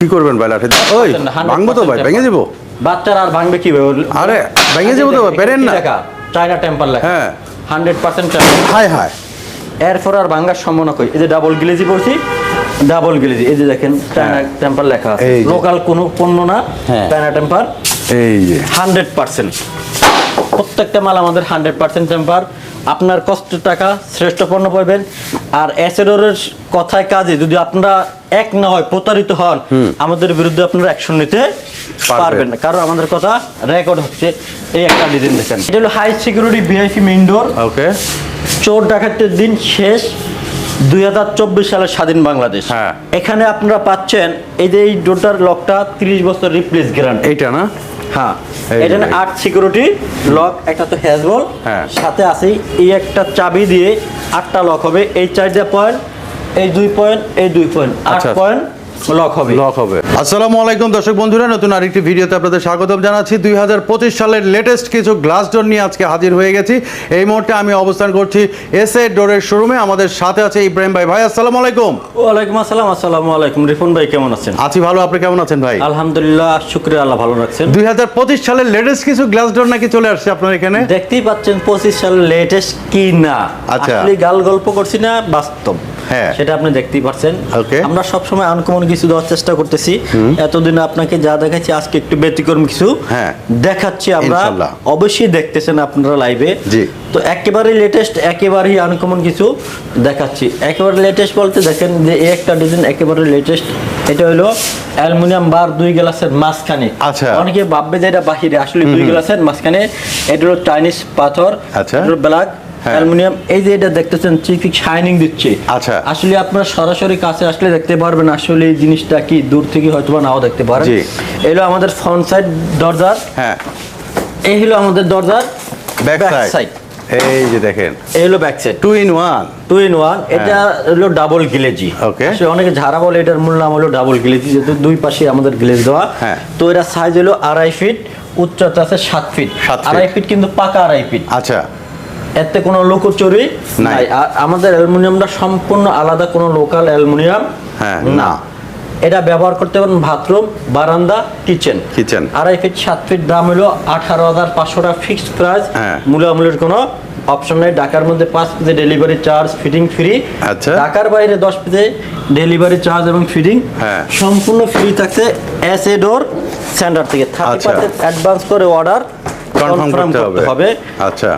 কি করবেন ভাই লাঠি? ওই ভাঙবো তো ভাই ভেঙে যাব। বাচ্চারা আর ভাঙবে কি আরে ভেঙে যাব তো পেরেন না। চায়না টেম্পার লেখা। হ্যাঁ। হান্ড্রেড পার্সেন্ট হাই হাই এরপর আর ভাঙার সম্ভাবনা কই? এই যে ডাবল গিলেজি পড়ছি ডাবল গিলেজি এই যে দেখেন চায়না টেম্পার লেখা আছে। লোকাল কোনো পণ্য না হ্যাঁ। চায়না টেম্পার এই যে। হান্ড্রেড পার্সেন্ট প্রত্যেকটা মাল আমাদের হান্ড্রেড পার্সেন্ট টেম্পার আপনার কষ্টের টাকা শ্রেষ্ঠ পণ্য পাবেন। আর অ্যাসেডরের কথায় কাজে যদি আপনারা এক না হয় প্রতারিত হন আমাদের বিরুদ্ধে আপনারা অ্যাকশন নিতে পারবেন। না। কারণ আমাদের কথা রেকর্ড হচ্ছে। এই একটা ডিজাইন দেখেন। এটা হলো high security VIP main door okay. চোর ডাকাতের দিন শেষ দুই হাজার চব্বিশ সালের স্বাধীন বাংলাদেশ। হ্যাঁ। এখানে আপনারা পাচ্ছেন এই যে এই ডোরটার লকটা তিরিশ বছর রিপ্লেস গ্যারান্টি এইটা না? হ্যাঁ এটা না আট সিকিউরিটি লক একটা তো হ্যাজবল হ্যাঁ। সাথে আছে এই একটা চাবি দিয়ে আটটা লক হবে এই চারটা পয়েন্ট এই দুই পয়েন্ট এই দুই পয়েন্ট আট আচ্ছা। পয়েন্ট লক হবে। লক হবে। আসসালামু আলাইকুম দর্শক বন্ধুরা নতুন আরেকটি ভিডিওতে আপনাদের স্বাগতম জানাচ্ছি। দুই হাজার পঁচিশ সালের লেটেস্ট কিছু গ্লাস ডোর নিয়ে আজকে হাজির হয়ে গেছি। এই মুহূর্তে আমি অবস্থান করছি এস এ ডোরের শোরুমে আমাদের সাথে আছে ইব্রাহিম ভাই। ভাই আসসালামু আলাইকুম। ওয়ালাইকুম আসসালাম আসসালামু আলাইকুম। রিফুন ভাই কেমন আছেন? আছি ভালো। আপনি কেমন আছেন ভাই? আলহামদুলিল্লাহ শুক্রিয়া আল্লাহ ভালো রাখছেন। দুই হাজার পঁচিশ সালের লেটেস্ট কিছু গ্লাস ডোর নাকি চলে আসছে আপনার এখানে? দেখতেই পাচ্ছেন পঁচিশ সালের লেটেস্ট কি না। আচ্ছা। গাল গল্প করছি না বাস্তব। সেটা আপনি দেখতেই পাচ্ছেন আমরা সবসময় আনকমন কিছু দেওয়ার চেষ্টা করতেছি। এতদিন আপনাকে যা দেখাচ্ছি আজকে একটু ব্যতিক্রম কিছু হ্যাঁ। দেখাচ্ছি আমরা। অবশ্যই দেখতেছেন আপনারা লাইভে তো একেবারে লেটেস্ট একেবারেই আনকমন কিছু দেখাচ্ছি। একেবারে লেটেস্ট বলতে দেখেন যে এই একটা ডিজাইন একেবারে লেটেস্ট এটা হলো অ্যালুমিনিয়াম বার দুই গ্লাসের মাঝখানে। আচ্ছা। অনেকে ভাববে যে এটা বাহিরে আসলে দুই গ্লাসের মাঝখানে। এটা হলো চাইনিজ পাথর। আচ্ছা। ব্ল্যাক হ্যাঁ। অ্যালুমিনিয়াম এই যে এটা দেখতেছেন চিকচিক শাইনিং দিচ্ছে। আচ্ছা। আসলে আপনারা সরাসরি কাছে আসলে দেখতে পারবেন আসলে এই জিনিসটা কি দূর থেকে হয়তো বা নাও দেখতে পারেন। হলো আমাদের ফ্রন্ট সাইড দরজার। হ্যাঁ। এই হলো আমাদের দরজার ব্যাক সাইড এই যে দেখেন। এই হলো back side two in one two in one এটা হলো ডাবল গিলেজি ওকে আসলে অনেকে ঝাড়া বলে এটার মূল নাম হলো ডাবল গিলেজি যেহেতু দুই পাশে আমাদের গ্লেজ দেওয়া। হ্যাঁ। তো এটা সাইজ হলো আড়াই ফিট উচ্চতা আছে সাত ফিট। আড়াই ফিট কিন্তু পাকা আড়াই ফিট আচ্ছা। এতে কোনো লোকচুরি নাই। আর আমাদের অ্যালুমিনিয়ামটা সম্পূর্ণ আলাদা কোনো লোকাল অ্যালুমিনিয়াম হ্যাঁ, না। এটা ব্যবহার করতে পারেন বাথরুম বারান্দা কিচেন Kitchen। আড়াই ফিট সাত ফিট দাম হলো আঠারো হাজার পাঁচশো টাকা ফিক্সড প্রাইস হ্যাঁ। মূলামূলের কোনো অপশন নেই ঢাকার মধ্যে পাঁচ পিসে ডেলিভারি চার্জ ফিটিং ফ্রি আচ্ছা। ঢাকার বাইরে দশ পিসে ডেলিভারি চার্জ এবং ফিটিং হ্যাঁ। সম্পূর্ণ ফ্রি থাকছে এস এ ডোর সেন্টার থেকে থার্টি। পার্সেন্ট অ্যাডভান্স করে অর্ডার কনফার্ম করতে হবে। আচ্ছা।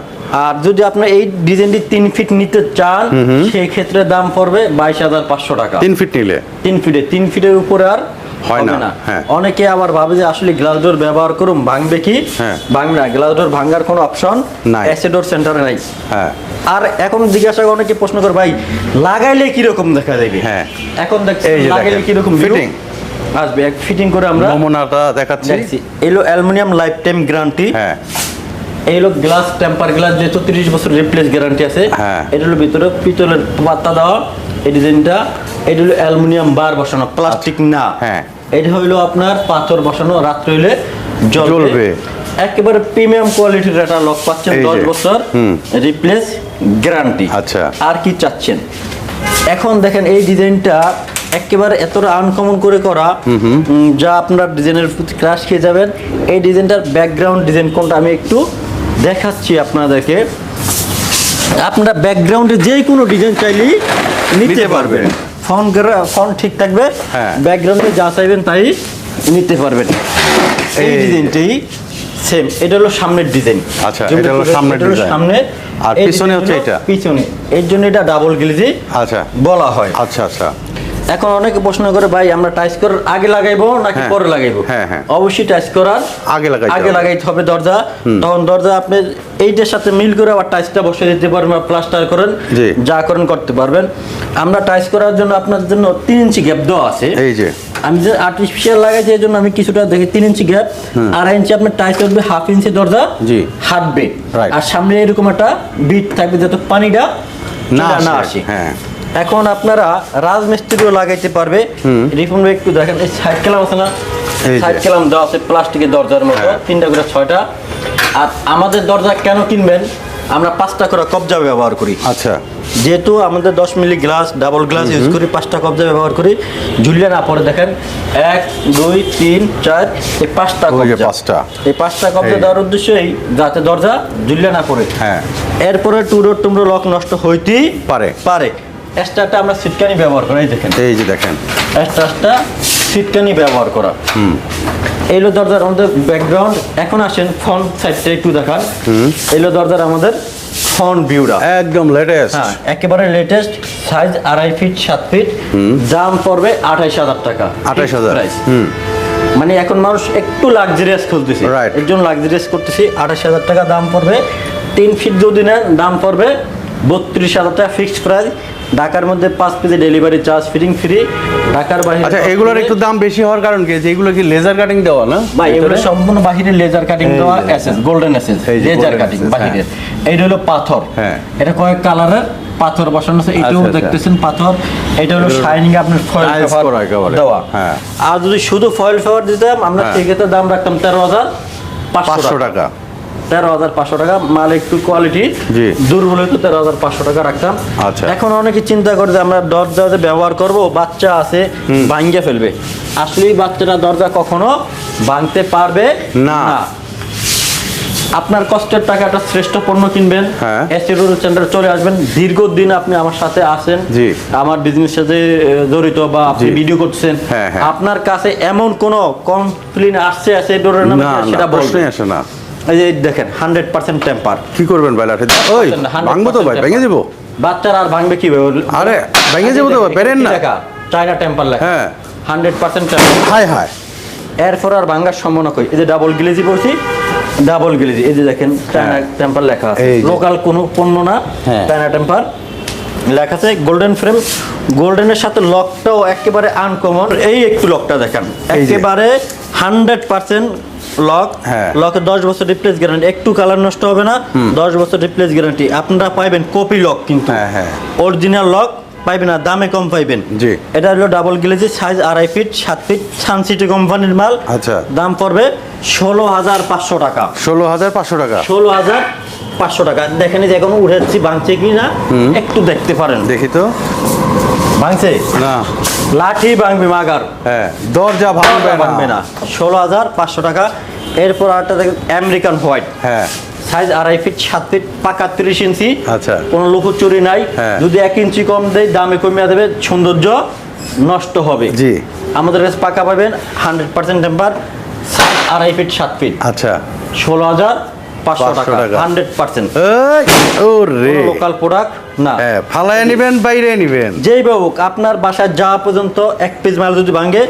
আর যদি আপনার এই ডিজাইনটি তিন ফিট নিতে চান সেই ক্ষেত্রে দাম পড়বে বাইশ হাজার পাঁচশো টাকা। তিন ফিট নিলে? তিন ফিটে। তিন ফিটের উপরে আর হয় না, হ্যাঁ। অনেকে আবার ভাবে যে আসলে গ্লাস ডোর ব্যবহার করুন ভাঙবে কি? হ্যাঁ। ভাঙবে না। গ্লাস ডোর ভাঙার কোনো অপশন। অ্যাসিডোর সেন্টারে নাই। হ্যাঁ। আর এখন জিজ্ঞাসা করে অনেকে প্রশ্ন করে ভাই লাগাইলে কীরকম দেখা যাবে? হ্যাঁ। এখন দেখছি লাগাইলে কীরকম fitting। আসবে এক ফিটিং করে আমরা নমুনাটা দেখাচ্ছি। এলো অ্যালুমিনিয়াম লাইফ টাইম গ্যারান্টি হ্যাঁ। এই হলো গ্লাস টেম্পার গ্লাস যেহেতু তিরিশ বছর রিপ্লেস গ্যারান্টি আছে। হ্যাঁ। এটা হলো ভিতরে পিতলের পাত্তা দেওয়া এই ডিজাইনটা এটা হলো অ্যালুমিনিয়াম বার বসানো প্লাস্টিক না। হ্যাঁ। এটা হইল আপনার পাথর বসানো রাত্রে হইলে জ্বলবে। একেবারে প্রিমিয়াম কোয়ালিটির একটা লক পাচ্ছেন দশ যে। বছর রিপ্লেস গ্যারান্টি আচ্ছা। আর কি চাচ্ছেন? এখন দেখেন এই ডিজাইনটা একেবারে এতটা আনকমন করে করা যা আপনার ডিজাইনের প্রতি ক্রাশ খেয়ে যাবেন। এই ডিজাইনটার ব্যাকগ্রাউন্ড ডিজাইন কোনটা আমি একটু দেখাচ্ছি আপনাদেরকে। আপনারা ব্যাকগ্রাউন্ডে যে কোনো ডিজাইন চাইলেই নিতে পারবেন। ফোন ফোন ঠিক থাকবে। হ্যাঁ। ব্যাকগ্রাউন্ডে যা চাইবেন তাই নিতে পারবেন। এই। ডিজাইনটাই সেম এটা হলো সামনের ডিজাইন আচ্ছা, এটা হলো সামনের design। সামনে। আর পিছনে হচ্ছে এটা? পিছনে। এর জন্য এটা ডাবল গিলিজি আচ্ছা। বলা হয়। আচ্ছা আচ্ছা। এখন অনেকে প্রশ্ন করে ভাই আমরা টাইস করার আগে লাগাইবো নাকি হ্যাঁ। পরে লাগাইবো হ্যাঁ, হ্যাঁ। অবশ্যই টাইস করার আগে লাগাইতে আগে লাগাইতে হবে দরজা তখন দরজা আপনি এইটার সাথে মিল করে আবার টাইসটা বসিয়ে দিতে পারবেন বা প্লাস্টার করেন জি। যা করেন করতে পারবেন আমরা টাইস করার জন্য আপনার জন্য তিন ইঞ্চি গ্যাপ দেওয়া আছে এই যে আমি যে আর্টিফিশিয়াল লাগাইছি এই জন্য আমি কিছুটা দেখি তিন ইঞ্চি গ্যাপ আড়াই ইঞ্চি আপনার টাইস করবে হাফ ইঞ্চি দরজা জি। হাঁটবে Right. আর সামনে এরকম একটা বিট থাকবে যাতে পানিটা না না আসে, আসে হ্যাঁ। এখন আপনারা রাজমিস্ত্রিও লাগাইতে পারবে। রিফুন ভাই একটু দেখেন এই সাইড কেলাম আছে না। সাইড কেলাম দেওয়া আছে প্লাস্টিকের দরজার মতো হ্যাঁ। তিনটা করে ছয়টা। আর আমাদের দরজা কেন কিনবেন? আমরা পাঁচটা করে কবজা ব্যবহার করি। আচ্ছা। যেহেতু আমাদের দশ মিলি গ্লাস ডাবল গ্লাস ইউজ করি পাঁচটা কবজা ব্যবহার করি। ঝুলিয়ে না পরে দেখেন এক দুই তিন চার এই পাঁচটা কবজা। পাঁচটা। এই পাঁচটা কবজা দেওয়ার উদ্দেশ্য এই যাতে দরজা ঝুলিয়ে না পড়ে। হ্যাঁ। এরপরে টুডোর টুমরো লক নষ্ট হইতেই পারে। পারে। এক্সট্রাটা আমরা সিটকানি ব্যবহার করি এই দেখেন। এই যে দেখেন। এক্সট্রাটা সিটকানি ব্যবহার করা। হুম। এইলো দরজার আমাদের ব্যাকগ্রাউন্ড এখন আসেন ফ্রন্ট সাইডটা একটু দেখান। এইলো দরজার আমাদের ফ্রন্ট ভিউটা একদম লেটেস্ট হ্যাঁ একেবারে লেটেস্ট সাইজ আড়াই ফিট সাত ফিট দাম পড়বে আঠাইশ হাজার টাকা। 28,000 প্রাইস হুম। মানে এখন মানুষ একটু লাক্সারিয়াস Right. একজন লাক্সারিয়াস করতেছি আঠাশ হাজার টাকা দাম পড়বে। তিন ফিট যদি নেন দাম পড়বে বত্রিশ হাজার টাকা ফিক্সড প্রাইস ঢাকার মধ্যে পাঁচ পিসে ডেলিভারি চার্জ ফিটিং ফ্রি ঢাকার বাইরে আচ্ছা এগুলোর একটু দাম বেশি হওয়ার কারণ কি? যে এগুলো কি লেজার কাটিং দেওয়া না? ভাই এগুলো সম্পূর্ণ বাহিরে লেজার কাটিং দেওয়া যে এসেস গোল্ডেন যে লেজার কাটিং access, বাহিরের এইটা হলো পাথর। হ্যাঁ। এটা কয়েক কালারের পাথর বসানো আছে। এটাও আচ্ছা, আচ্ছা। দেখতেছেন পাথর। এটা হলো শাইনিং আপনার ফয়েল একেবারে। দেওয়া। হ্যাঁ। আর যদি শুধু ফয়েল ফেভার দিতাম আমরা হ্যাঁ। সেক্ষেত্রে দাম রাখতাম তেরো হাজার পাঁচশো টাকা। তেরো হাজার পাঁচশো টাকা মাল একটু কোয়ালিটি। দুর্বল হইতো তেরো হাজার পাঁচশো টাকা রাখতাম আচ্ছা। এখন অনেকে চিন্তা করে যে আমরা দরজা যে ব্যবহার করব বাচ্চা আছে ভাঙ্গে ফেলবে আসলেই বাচ্চারা দরজা কখনো ভাঙতে পারবে না। আপনার কষ্টের টাকাটা শ্রেষ্ঠ পণ্য কিনবেন হ্যাঁ। সেন্টারে চলে আসবেন দীর্ঘদিন আপনি আমার সাথে আছেন। আমার বিজনেস সাথে জড়িত বা আপনি ভিডিও করছেন হ্যাঁ, হ্যাঁ। আপনার কাছে এমন কোন কমপ্লেন আসছে আছে এই নামে সেটা বলবেন আসে না এই যে দেখেন হান্ড্রেড পার্সেন্ট টেম্পার কি করবেন ভাই লাঠি ওই ভাঙবো তো ভাই ভেঙে যাব বাচ্চারা আর ভাঙবে কি আরে, ভেঙে যাব তো পেরেন না। চায়না টেম্পার লেখা। হ্যাঁ। Hundred percent temper high high এরপর আর ভাঙার সম্ভাবনা কই? এই যে ডাবল গ্লেজি বলছি ডাবল গ্লেজি এই যে দেখেন চায়না টেম্পার লেখা আছে। লোকাল কোনো পণ্য না হ্যাঁ। চায়না টেম্পার লেখা আছে গোল্ডেন ফ্রেম গোল্ডেনের সাথে লকটাও একেবারে আনকমন এই একটু লকটা দেখেন। একেবারে হান্ড্রেড পার্সেন্ট লক হ্যাঁ। লকে দশ বছর রিপ্লেস গ্যারান্টি একটু কালার নষ্ট হবে না দশ বছর রিপ্লেস গ্যারান্টি আপনারা পাইবেন কপি লক কিন্তু। হ্যাঁ, হ্যাঁ। অরিজিনাল লক পাইবেন না দামে কম পাইবেন। জি। এটা হলো ডাবল গ্লেজি সাইজ আড়াই ফিট সাত ফিট সানসিটি কোম্পানির মাল। আচ্ছা। দাম পড়বে ষোলো হাজার পাঁচশো টাকা। ষোলো হাজার পাঁচশো টাকা। ষোলো হাজার পাঁচশো টাকা। দেখেন যে এখন উঠেছি ভাঙছে কি না একটু দেখতে পারেন। দেখি তো। ভাঙছে? না। লাঠি ভাঙবে মাগার। হ্যাঁ দরজা ভাঙবে ভাঙবে না। ষোলো হাজার পাঁচশো টাকা। এরপর আরেকটা দেখেন আমেরিকান হোয়াইট হ্যাঁ। সাইজ আড়াই ফিট সাত ফিট পাকা তিরিশ ইঞ্চি আচ্ছা। কোনো লুকোচুরি নাই। হ্যাঁ। যদি এক ইঞ্চি কম দেয় দামে কমিয়ে দেবে সৌন্দর্য নষ্ট হবে। জি। আমাদের কাছে পাকা পাবেন হান্ড্রেড পার্সেন্ট টেম্পার সাইজ আড়াই ফিট সাত ফিট আচ্ছা। ষোলো হাজার পাঁচশো টাকা টাকা। হান্ড্রেড পার্সেন্ট ও রে লোকাল প্রোডাক্ট না। হ্যাঁ ফালায় নিবেন বাইরে নিবেন। যেই বাবুক আপনার বাসায় যাওয়া পর্যন্ত এক পিস মাল যদি ভাঙে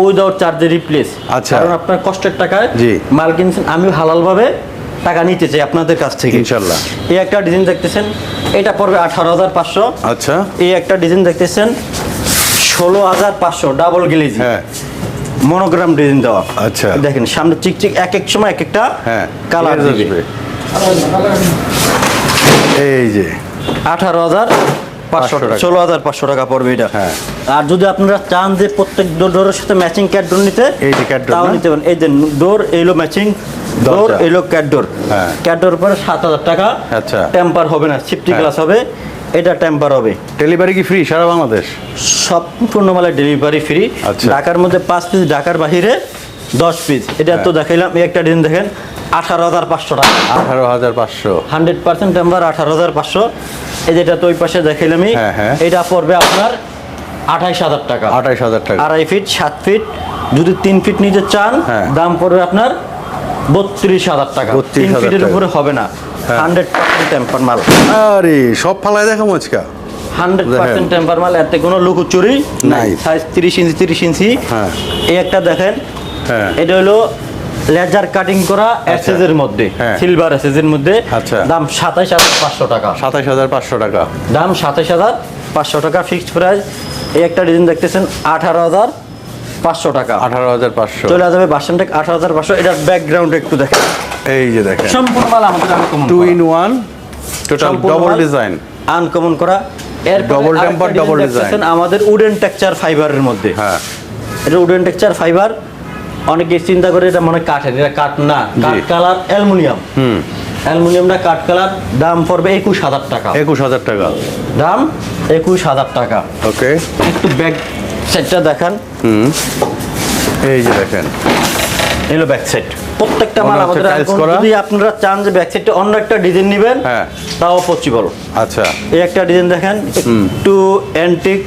ওই দেওয়ার চার্জে রিপ্লেস আচ্ছা। কারণ আপনার কষ্টের টাকায়। মাল কিনছেন আমি হালাল ভাবে টাকা নিতে চাই আপনাদের কাছ থেকে। ইনশাল্লাহ। এই একটা ডিজাইন দেখতেছেন এটা পড়বে আঠারো হাজার পাঁচশো। আচ্ছা। এই একটা ডিজাইন দেখতেছেন ষোলো হাজার পাঁচশো ডাবল গিলেজি হ্যাঁ। মনোগ্রাম ডিজাইন দেওয়া আচ্ছা। দেখেন সামনে চিকচিক এক এক সময় এক একটা হ্যাঁ কালার দিবে। এই যে আঠারো হাজার পাঁচশো টাকা। টাকা ষোলো হাজার পাঁচশো টাকা পড়বে এটা হ্যাঁ। আর যদি আপনারা চান যে প্রত্যেক ডোরের সাথে ম্যাচিং ক্যাট ডোর নিতে এই যে cat তাও নিতে পারেন এই যে ডোর এইলো ম্যাচিং ডোর দরজা। এইলো ক্যাট ডোর হ্যাঁ। ক্যাট ডোর পরে সাত হাজার টাকা আচ্ছা। টেম্পার হবে না সিফটি হ্যাঁ। গ্লাস হবে এটা টেম্পার হবে ডেলিভারি কি ফ্রি সারা বাংলাদেশ সম্পূর্ণ মালে ডেলিভারি ফ্রি। ঢাকার মধ্যে পাঁচ পিস ঢাকার বাহিরে দশ পিস এটা তো হ্যাঁ। দেখাইলাম এই একটা ডিজাইন দেখেন আঠারো হাজার পাঁচশো টাকা আঠারো হাজার পাঁচশো হান্ড্রেড পার্সেন্ট টেম্পার আঠারো হাজার পাঁচশো এই যেটা তো ওই পাশে দেখাইলামই হ্যাঁ, হ্যাঁ। এটা পড়বে আপনার আঠাইশ হাজার টাকা আঠাইশ হাজার টাকা আড়াই ফিট সাত ফিট যদি তিন ফিট নিতে চান। দাম পড়বে আপনার বত্রিশ হাজার টাকা 32,000 তিন ফিটের। উপরে হবে না। হান্ড্রেড পার্সেন্ট টেম্পার মাল। আরে সব ফালায় দেখো মচকা। হান্ড্রেড পার্সেন্ট টেম্পার মাল এতে কোনো লুকোচুরি নাই। সাইজ তিরিশ ইঞ্চি তিরিশ ইঞ্চি হ্যাঁ। এই একটা দেখেন। হ্যাঁ। এটা হলো লেজার কাটিং করা এসএসের মধ্যে হ্যাঁ। সিলভার এসএসের মধ্যে। আচ্ছা। দাম সাতাইশ হাজার পাঁচশো টাকা। সাতাইশ হাজার পাঁচশো টাকা। দাম সাতাইশ হাজার পাঁচশো টাকা ফিক্সড প্রাইস এই একটা ডিজাইন দেখতেছেন আঠারো হাজার পাঁচশো টাকা। আঠারো হাজার পাঁচশো। চলে যাবে বাসনটেক আঠারো হাজার পাঁচশো। এটার ব্যাকগ্রাউন্ড একটু দেখেন। এই যে দেখেন। সম্পূর্ণ মাল আমাদের uncommon two in one total double design uncommon করা। এর Double temper, double design। আমাদের উডেন টেক্সচার ফাইবারের মধ্যে। হ্যাঁ। এটা উডেন টেক্সচার ফাইবার অনেকে চিন্তা করে এটা মনে কাঠের এটা কাঠ না। কাঠ কালার অ্যালুমিনিয়াম। হুম। অ্যালুমিনিয়ামটা কাঠ কালার দাম পড়বে একুশ হাজার টাকা। একুশ হাজার টাকা। দাম একুশ হাজার টাকা। ওকে একটু ব্যাক সাইডটা দেখান। হুম। এই যে দেখেন। এলো ব্যাক সাইড প্রত্যেকটা মাল আমাদের। যদি আপনারা চান যে ব্যাক সাইডটা অন্য একটা ডিজাইন নেবেন হ্যাঁ। তাও পসিবল আচ্ছা। এই একটা ডিজাইন দেখেন একটু অ্যান্টিক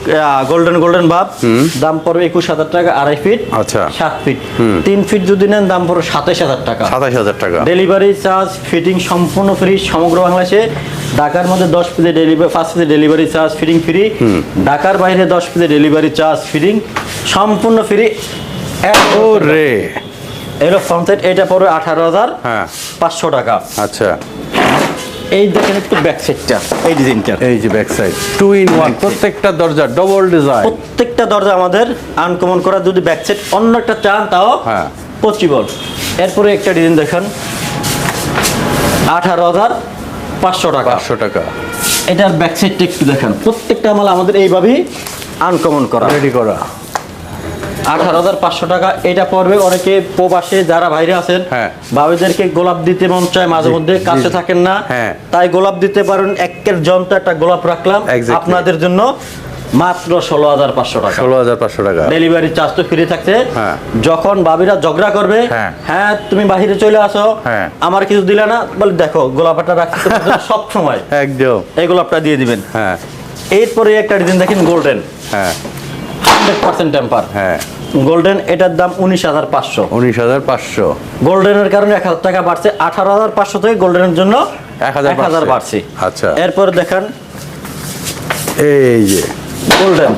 গোল্ডেন গোল্ডেন ভাব। দাম পড়বে একুশ হাজার টাকা আড়াই ফিট আচ্ছা। সাত ফিট তিন ফিট যদি নেন দাম পড়বে সাতাশ হাজার টাকা। সাতাশ হাজার টাকা। ডেলিভারি চার্জ ফিটিং সম্পূর্ণ ফ্রি সমগ্র বাংলাদেশে। ঢাকার মধ্যে দশ পিসে ডেলিভারি পাঁচ পিসে ডেলিভারি চার্জ ফিটিং ফ্রি ঢাকার বাইরে দশ পিসে ডেলিভারি চার্জ ফিটিং সম্পূর্ণ ফ্রি রে এলো ফ্রন্ট সাইড এটা পড়বে আঠারো হাজার হ্যাঁ। পাঁচশো টাকা। আচ্ছা। এই দেখেন একটু ব্যাক সাইডটা এই ডিজাইনটা এই যে back side two in one প্রত্যেকটা দরজা ডবল ডিজাইন প্রত্যেকটা দরজা আমাদের আনকমন করা যদি ব্যাক সাইড অন্য একটা চান তাও হ্যাঁ। পসিবল এরপরে একটা ডিজাইন দেখেন। আঠারো হাজার পাঁচশো টাকা। পাঁচশো টাকা। এটার ব্যাক সাইডটা একটু দেখেন। প্রত্যেকটা মাল আমাদের এইভাবেই আনকমন করা। রেডি করা। আঠারো হাজার পাঁচশো টাকা। এটা পড়বে অনেকে প্রবাসে যারা বাইরে আছেন হ্যাঁ। ভাবিদেরকে গোলাপ দিতে মন চায় মাঝে মধ্যে কাছে থাকেন না। হ্যাঁ। তাই গোলাপ দিতে পারেন একের যন্ত্র একটা গোলাপ রাখলাম। আপনাদের জন্য মাত্র ষোলো হাজার পাঁচশো টাকা। ষোলো হাজার পাঁচশো টাকা। ডেলিভারি চার্জ তো ফ্রি থাকছে। হ্যাঁ। যখন ভাবিরা ঝগড়া করবে হ্যাঁ। তুমি বাহিরে চলে আসো। আমার কিছু দিলে না বলে দেখো গোলাপটা রাখছি সব সময়। একদম। এই গোলাপটা দিয়ে দিবেন। হ্যাঁ। এরপরে একটা ডিজাইন দেখেন গোল্ডেন হ্যাঁ। হান্ড্রেড পার্সেন্ট টেম্পার হ্যাঁ। গোল্ডেন এটার দাম উনিশ হাজার পাঁচশো। উনিশ হাজার পাঁচশো। গোল্ডেনের কারণে এক হাজার টাকা বাড়ছে আঠারো হাজার পাঁচশো থেকে গোল্ডেনের জন্য 1000 এক হাজার বাড়ছে। আচ্ছা। এরপর দেখেন এই যে। গোল্ডেন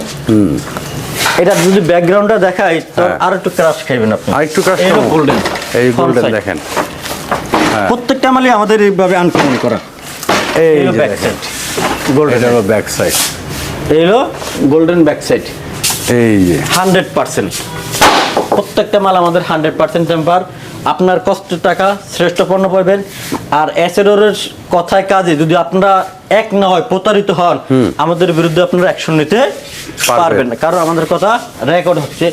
এটা যদি ব্যাকগ্রাউন্ডটা দেখাই তো হ্যাঁ। আর একটু ক্রাশ খাইবেন আপনি। আর একটু crush খাব? গোল্ডেন এই গোল্ডেন দেখেন। প্রত্যেকটা মালই আমাদের এইভাবে আনকমন করা। এই back side golden back side এই হলো গোল্ডেন ব্যাক সাইড এই যে। Hundred percent. প্রত্যেকটা মাল আমাদের হান্ড্রেড পার্সেন্ট টেম্পার আপনার কষ্টের টাকা শ্রেষ্ঠ পণ্য পাবেন। আর অ্যাসেডোরের কথায় কাজে যদি আপনারা এক না হয় প্রতারিত হন আমাদের বিরুদ্ধে আপনারা অ্যাকশন নিতে পারবেন। না। কারণ আমাদের কথা রেকর্ড হচ্ছে।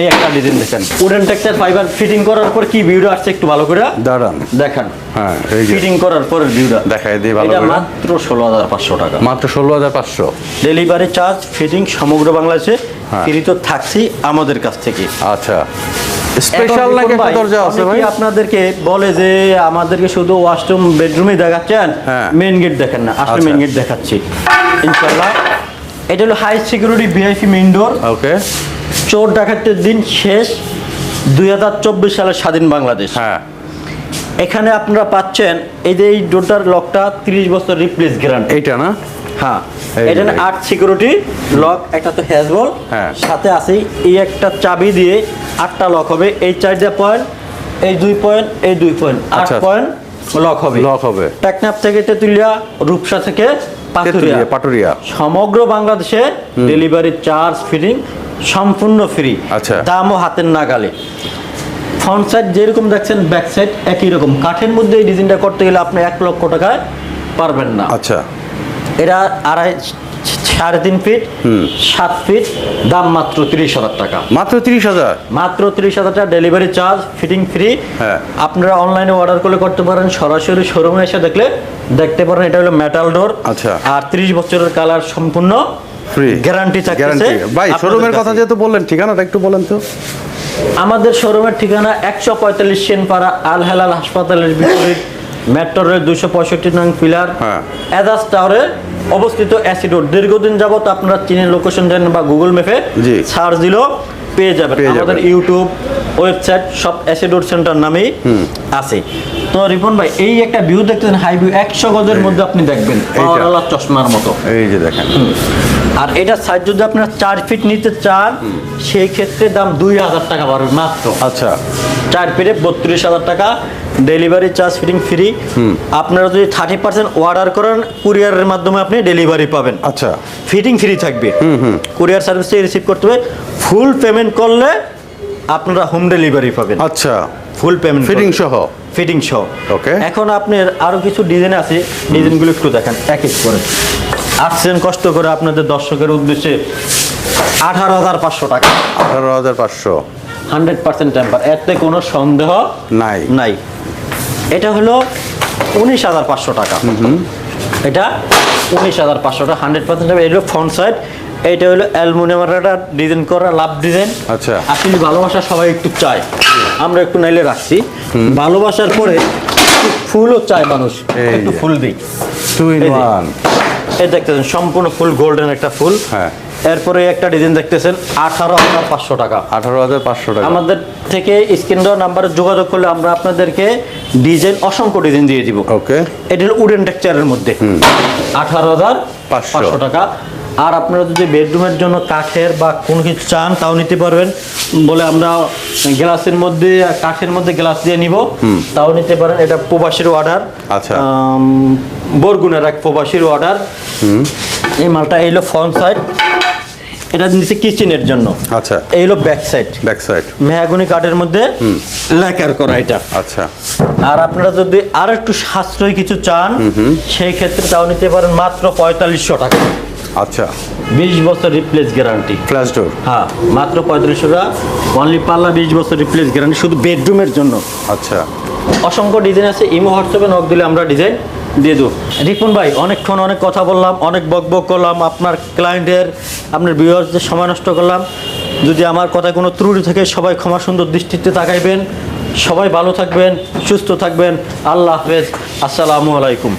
এই একটা ডিজাইন দেখেন। উডেন টেক্সটাইল ফাইবার ফিটিং করার পর কি ভিউটা আসছে একটু ভালো করে দাঁড়ান। দেখান। হ্যাঁ এই ফিটিং করার পরের ভিউটা দেখাই দিই ভালো করে। মাত্র ষোলো হাজার পাঁচশো টাকা। মাত্র ষোলো হাজার পাঁচশো। ডেলিভারি চার্জ ফিটিং সমগ্র বাংলাদেশে। ফ্রি তো থাকছি আমাদের কাছ থেকে। আচ্ছা। স্পেশাল নাকি একটা দরজা আছে ভাই আপনাদেরকে বলে যে আমাদেরকে শুধু ওয়াশরুম বেডরুমে দেখাচ্ছেন হ্যাঁ। মেইন গেট দেখেন না আসলে আচ্ছা। মেইন গেট দেখাচ্ছি। ইনশাআল্লাহ। এটা হলো high security VIP main door okay. চোর ডাকাতের দিন শেষ দুই হাজার চব্বিশ সালের স্বাধীন বাংলাদেশ। হ্যাঁ। এখানে আপনারা পাচ্ছেন এই যে এই ডোরটার লকটা তিরিশ বছর রিপ্লেস গ্যারান্টি এটা না? হ্যাঁ এটা যে। আট সিকিউরিটি লক একটা তো হ্যাজবল হ্যাঁ। সাথে আছে এই একটা চাবি দিয়ে আটটা লক হবে এই চারটা পয়েন্ট এই দুই পয়েন্ট এই দুই পয়েন্ট আট আচ্ছা। পয়েন্ট লক হবে। লক হবে। টেকনাফ থেকে তেতুলিয়া রূপসা থেকে তেঁতুলিয়া, পাটুরিয়া। সমগ্র বাংলাদেশে ডেলিভারি চার্জ ফিটিং সম্পূর্ণ ফ্রি আচ্ছা। দামও হাতের নাগালে। ফ্রন্ট সাইড যেরকম দেখছেন ব্যাক সাইড একই রকম। কাঠের মধ্যে এই ডিজাইনটা করতে গেলে আপনি এক লক্ষ টাকায় পারবেন না। আচ্ছা। এটা আড়াই সাড়ে তিন ফিট সাত ফিট দাম মাত্র তিরিশ হাজার টাকা। মাত্র তিরিশ হাজার? মাত্র তিরিশ হাজার টাকা ডেলিভারি চার্জ ফিটিং ফ্রি হ্যাঁ। আপনারা অনলাইনে অর্ডার করলে করতে পারেন সরাসরি শোরুমে এসে দেখলে দেখতে পারেন এটা হলো মেটাল ডোর আচ্ছা। আর তিরিশ বছরের কালার সম্পূর্ণ ফ্রি গ্যারান্টি গ্যারান্টি ভাই শোরুমের কথা যেহেতু বললেন ঠিকানাটা একটু বলেন তো। আমাদের শোরুমের ঠিকানা একশো পঁয়তাল্লিশ সেনপাড়া আল হেলাল হাসপাতালের বিপরীত মেট্রো রেল দুশো পঁয়ষট্টি নং পিলার হ্যাঁ। এজাজ টাওয়ারে অবস্থিত অ্যাসিডোর দীর্ঘদিন যাবত আপনারা চীনের লোকেশন জানেন বা গুগল ম্যাপে। সার্চ দিলেও পেয়ে যাবেন। আমাদের ইউটিউব ওয়েবসাইট সব অ্যাসিডোর সেন্টার নামেই আছে। তো রিপন ভাই এই একটা ভিউ দেখতেছেন হাই ভিউ একশো গজের মধ্যে আপনি দেখবেন পাওয়ারওয়ালা চশমার মতো। এই যে দেখেন। আর এটার সাইজ যদি আপনারা চার ফিট নিতে চান সেই ক্ষেত্রে দাম দুই হাজার টাকা পারবে মাত্র। আচ্ছা। চার ফিটে বত্রিশ হাজার টাকা ডেলিভারি চার্জ ফিটিং ফ্রি আপনারা যদি থার্টি পার্সেন্ট অর্ডার করেন কুরিয়ারের মাধ্যমে আপনি ডেলিভারি পাবেন। আচ্ছা। ফিটিং ফ্রি থাকবে। কুরিয়ার সার্ভিস রিসিভ করতে হবে। ফুল পেমেন্ট করলে আপনারা হোম ডেলিভারি পাবেন। আচ্ছা। ফুল পেমেন্ট ফিটিং সহ? ফিটিং সহ। Okay. এখন আপনার আরও কিছু ডিজাইন আছে ডিজাইনগুলো একটু দেখেন এক এক করে। আসছেন কষ্ট করে আপনাদের দর্শকের উদ্দেশ্যে আঠারো হাজার পাঁচশো টাকা। আঠারো হাজার পাঁচশো। হান্ড্রেড পার্সেন্ট টেম্পার এতে কোনো সন্দেহ নাই। নাই। এটা হলো উনিশ হাজার পাঁচশো টাকা। এটা উনিশ হাজার পাঁচশো টাকা হান্ড্রেড পার্সেন্ট এটা ফ্রন্ট সাইড এইটা হলো অ্যালুমিনিয়ামের একটা ডিজাইন করা লাভ ডিজাইন আচ্ছা। আসলে ভালোবাসা সবাই একটু চায়। আমরা একটু নাইলে রাখছি। ভালোবাসার পরে ফুলও চায় মানুষ। একটু ফুল দিই। Two in. ওয়ান এই দেখতেছেন সম্পূর্ণ ফুল গোল্ডেন একটা ফুল। হ্যাঁ। এরপরে একটা ডিজাইন দেখতেছেন আঠারো হাজার পাঁচশো টাকা। আঠারো হাজার পাঁচশো টাকা। আমাদের থেকে স্ক্রিন দেওয়া নাম্বারে যোগাযোগ করলে আমরা আপনাদেরকে ডিজাইন অসংখ্য ডিজাইন দিয়ে দিব। ওকে এটা হলো উডেন টেক্সচারের মধ্যে। আঠারো হাজার। পাঁচশো। টাকা। আর আপনারা যদি বেডরুমের জন্য কাঠের বা কোনো কিছু চান তাও নিতে পারবেন। বলে আমরা গ্লাসের মধ্যে কাঠের মধ্যে গ্লাস দিয়ে নিব। তাও নিতে পারেন। এটা প্রবাসীর অর্ডার আচ্ছা। বরগুনের এক প্রবাসীর অর্ডার এই মালটা এই হলো ফ্রন্ট সাইড এটা নিচে কিচেনের জন্য। আচ্ছা। এই হলো ব্যাক সাইড ব্যাক সাইড মেহাগুনি কাঠের মধ্যে ল্যাকার করা এটা। আচ্ছা। আর আপনারা যদি আর একটু সাশ্রয়ী কিছু চান সেই ক্ষেত্রে তাও নিতে পারেন মাত্র পঁয়তাল্লিশশো টাকা। আচ্ছা। বিশ বছর রিপ্লেস গ্যারান্টি ফ্ল্যাশ ডোর হ্যাঁ মাত্র পঁয়তাল্লিশশো টাকা। অনলি পাল্লা বিশ বছর রিপ্লেস গ্যারান্টি শুধু বেডরুমের জন্য। আচ্ছা। অসংখ্য ডিজাইন আছে ইমো হোয়াটসঅ্যাপে নক দিলে আমরা ডিজাইন দিয়ে দেবো। রিপন ভাই অনেকক্ষণ অনেক কথা বললাম অনেক বক বক করলাম আপনার ক্লায়েন্টের আপনার ভিউয়ার্সদের সময় নষ্ট করলাম। যদি আমার কথায় কোনো ত্রুটি থাকে সবাই ক্ষমা সুন্দর দৃষ্টিতে তাকাইবেন। সবাই ভালো থাকবেন সুস্থ থাকবেন। আল্লাহ হাফেজ। আসসালামু আলাইকুম।